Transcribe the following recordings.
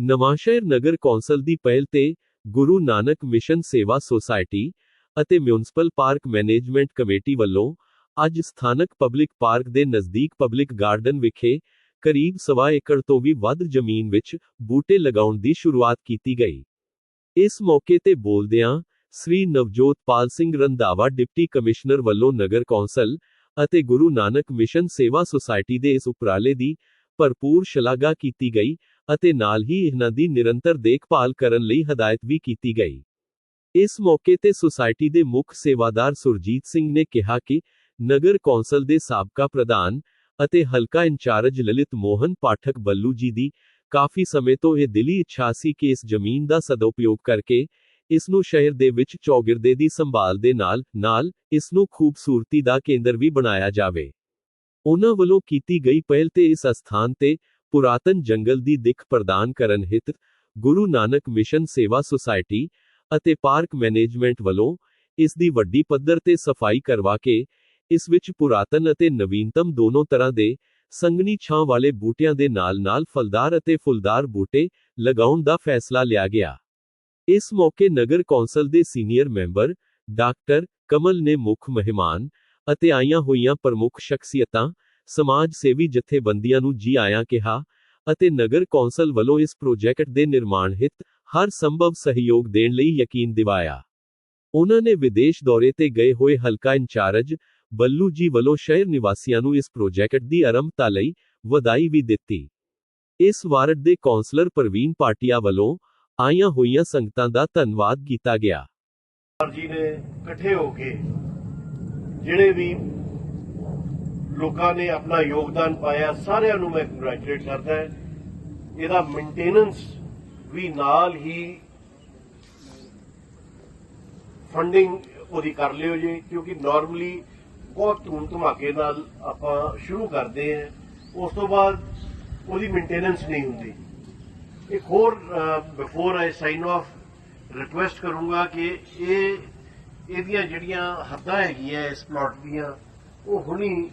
ਨਵਾਂਸ਼ਹਿਰ ਨਗਰ council ਦੀ ਪਹਿਲ ਤੇ ਗੁਰੂ ਨਾਨਕ ਮਿਸ਼ਨ ਸੇਵਾ ਸੁਸਾਇਟੀ ਅਤੇ ਮਿਊਨਿਸਪਲ ਪਾਰਕ ਮੈਨੇਜਮੈਂਟ ਕਮੇਟੀ ਵੱਲੋਂ ਅੱਜ ਸਥਾਨਕ ਪਬਲਿਕ ਪਾਰਕ ਦੇ ਨਜ਼ਦੀਕ ਪਬਲਿਕ ਗਾਰਡਨ ਵਿਖੇ ਕਰੀਬ ਸਵਾ ਏਕੜ ਤੋਂ ਵੀ ਵੱਧ ਜ਼ਮੀਨ ਵਿੱਚ ਬੂਟੇ ਲਗਾਉਣ ਦੀ ਸ਼ੁਰੂਆਤ ਕੀਤੀ ਗਈ। ਇਸ ਮੌਕੇ ਤੇ ਬੋਲਦਿਆਂ ਸ੍ਰੀ ਨਵਜੋਤ ਪਾਲ ਸਿੰਘ ਰੰਧਾਵਾ ਡਿਪਟੀ ਕਮਿਸ਼ਨਰ ਵੱਲੋਂ ਨਗਰ ਕੌਂਸਲ ਅਤੇ ਗੁਰੂ ਨਾਨਕ ਮਿਸ਼ਨ ਸੇਵਾ ਸੁਸਾਇਟੀ ਦੇ ਇਸ ਉਪਰਾਲੇ ਦੀ ਭਰਪੂਰ ਸ਼ਲਾਘਾ ਕੀਤੀ ਗਈ ਅਤੇ ਨਾਲ ਹੀ ਇਹਨਾਂ ਦੀ ਨਿਰੰਤਰ ਦੇਖਭਾਲ ਕਰਨ ਲਈ ਹਦਾਇਤ ਵੀ ਕੀਤੀ ਗਈ। ਇਸ ਮੌਕੇ ਤੇ ਸੁਸਾਇਟੀ ਦੇ ਮੁੱਖ ਸੇਵਾਦਾਰ ਸੁਰਜੀਤ ਸਿੰਘ ਨੇ ਕਿਹਾ ਕਿ ਨਗਰ ਕੌਂਸਲ ਦੇ ਸਾਬਕਾ ਪ੍ਰਧਾਨ ਅਤੇ ਹਲਕਾ ਇੰਚਾਰਜ ਲਲਿਤ ਮੋਹਨ ਪਾਠਕ ਬੱਲੂ ਜੀ ਦੀ ਕਾਫੀ ਸਮੇਂ ਤੋਂ ਇਹ ਦਿਲੀ ਇੱਛਾ ਸੀ ਕਿ ਇਸ ਜ਼ਮੀਨ ਦਾ ਸਦਉਪਯੋਗ ਕਰਕੇ ਇਸ ਨੂੰ ਸ਼ਹਿਰ ਦੇ ਵਿੱਚ ਚੌਗਿਰਦੇ ਦੀ ਸੰਭਾਲ ਦੇ ਨਾਲ ਨਾਲ ਇਸ ਨੂੰ ਖੂਬਸੂਰਤੀ ਦਾ ਕੇਂਦਰ ਵੀ ਬਣਾਇਆ ਜਾਵੇ। ਉਹਨਾਂ ਵੱਲੋਂ ਕੀਤੀ ਗਈ ਪਹਿਲ ਤੇ ਇਸ ਅਸਥਾਨ ਤੇ ਪੁਰਾਤਨ ਜੰਗਲ ਦੀ ਦਿੱਖ ਪ੍ਰਦਾਨ ਕਰਨ ਹਿਤ ਗੁਰੂ ਨਾਨਕ ਮਿਸ਼ਨ ਸੇਵਾ ਸੁਸਾਇਟੀ ਅਤੇ ਪਾਰਕ ਮੈਨੇਜਮੈਂਟ ਵੱਲੋਂ ਇਸ ਦੀ ਵੱਡੀ ਪੱਧਰ ਤੇ ਸਫ਼ਾਈ ਕਰਵਾ ਕੇ ਇਸ ਵਿੱਚ ਪੁਰਾਤਨ ਅਤੇ ਨਵੀਨਤਮ ਦੋਨੋਂ ਤਰ੍ਹਾਂ ਦੇ ਸੰਘਣੀ ਛਾਂ ਵਾਲੇ ਬੂਟਿਆਂ ਦੇ ਨਾਲ-ਨਾਲ ਫਲਦਾਰ ਅਤੇ ਫੁੱਲਦਾਰ ਬੂਟੇ ਲਗਾਉਣ ਦਾ ਫੈਸਲਾ ਲਿਆ ਗਿਆ। ਇਸ ਮੌਕੇ ਨਗਰ ਕੌਂਸਲ ਦੇ ਸੀਨੀਅਰ ਮੈਂਬਰ, ਡਾਕਟਰ ਕਮਲ ਨੇ ਮੁੱਖ ਮਹਿਮਾਨ ਅਤੇ ਆਈਆਂ ਹੋਈਆਂ ਪ੍ਰਮੁੱਖ ਸ਼ਖਸੀਅਤਾਂ, ਸਮਾਜ ਸੇਵੀ ਜਥੇਬੰਦੀਆਂ ਨੂੰ ਜੀ ਆਇਆਂ ਕਿਹਾ ਅਤੇ ਨਗਰ ਕੌਂਸਲ ਵੱਲੋਂ ਇਸ ਪ੍ਰੋਜੈਕਟ ਦੇ ਨਿਰਮਾਣ ਹਿੱਤ ਹਰ ਸੰਭਵ ਸਹਿਯੋਗ ਦੇਣ ਲਈ ਯਕੀਨ ਦਿਵਾਇਆ। ਉਹਨਾਂ ਨੇ ਵਿਦੇਸ਼ ਦੌਰੇ ਤੇ ਗਏ ਹੋਏ ਹਲਕਾ ਇੰਚਾਰਜ ਬੱਲੂ ਜੀ ਵੱਲੋਂ ਸ਼ਹਿਰ ਨਿਵਾਸੀਆਂ ਨੂੰ ਇਸ ਪ੍ਰੋਜੈਕਟ ਦੀ ਆਰੰਭਤਾ ਲਈ ਵਧਾਈ ਵੀ ਦਿੱਤੀ। ਇਸ ਵਾਰਡ ਦੇ ਕੌਂਸਲਰ ਪ੍ਰਵੀਨ ਪਾਟਿਆ ਵੱਲੋਂ ਆਈਆਂ ਹੋਈਆਂ ਸੰਗਤਾਂ ਦਾ ਧੰਨਵਾਦ ਕੀਤਾ ਗਿਆ। ਜੀ ਨੇ ਇਕੱਠੇ ਹੋ ਕੇ ਜਿਹੜੇ ਵੀ ਲੋਕਾਂ ਨੇ ਆਪਣਾ ਯੋਗਦਾਨ ਪਾਇਆ, ਸਾਰਿਆਂ ਨੂੰ ਮੈਂ ਕੰਗ੍ਰੈਚੁਲੇਟ ਕਰਦਾ ਇਹਦਾ ਮੇਨਟੇਨੈਂਸ ਵੀ ਨਾਲ ਹੀ ਫੰਡਿੰਗ ਉਹਦੀ ਕਰ ਲਿਓ ਜੀ, ਕਿਉਂਕਿ ਨਾਰਮਲੀ ਬਹੁਤ ਧੂਮ ਧਮਾਕੇ ਨਾਲ ਆਪਾਂ ਸ਼ੁਰੂ ਕਰਦੇ ਹਾਂ। ਉਸ ਤੋਂ ਬਾਅਦ ਉਹਦੀ ਮੇਨਟੇਨੈਂਸ ਨਹੀਂ ਹੁੰਦੀ। ਇੱਕ ਹੋਰ before I sign off request ਕਰੂੰਗਾ ਕਿ ਇਹ, ਇਹਦੀਆਂ ਜਿਹੜੀਆਂ ਹੱਦਾਂ ਹੈਗੀਆਂ ਇਸ ਪਲਾਟ ਦੀਆਂ, ਉਹ ਹੁਣੀ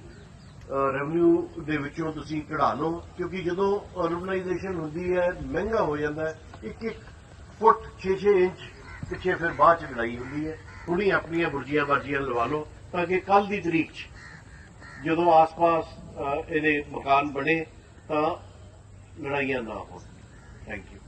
ਰੈਵਨਿਊ ਦੇ ਵਿੱਚੋਂ ਤੁਸੀਂ ਕਢਾ ਲਓ, ਕਿਉਂਕਿ ਜਦੋਂ ਅਰਬਨਾਈਜੇਸ਼ਨ ਹੁੰਦੀ ਹੈ, ਮਹਿੰਗਾ ਹੋ ਜਾਂਦਾ ਇੱਕ ਇੱਕ ਫੁੱਟ 6-6 ਇੰਚ ਪਿੱਛੇ ਫਿਰ ਬਾਅਦ ਚ ਲੜਾਈ ਹੁੰਦੀ ਹੈ। ਹੁਣੀ ਆਪਣੀਆਂ ਬੁਰਜੀਆਂ ਬਾਜੀਆਂ ਲਵਾ ਲਓ, ਤਾਂ ਕਿ ਕੱਲ ਦੀ ਤਰੀਕ 'ਚ ਜਦੋਂ ਆਸ-ਪਾਸ ਇਹਦੇ ਮਕਾਨ ਬਣੇ, ਤਾਂ ਲੜਾਈਆਂ ਨਾ ਹੋਣ। Thank you.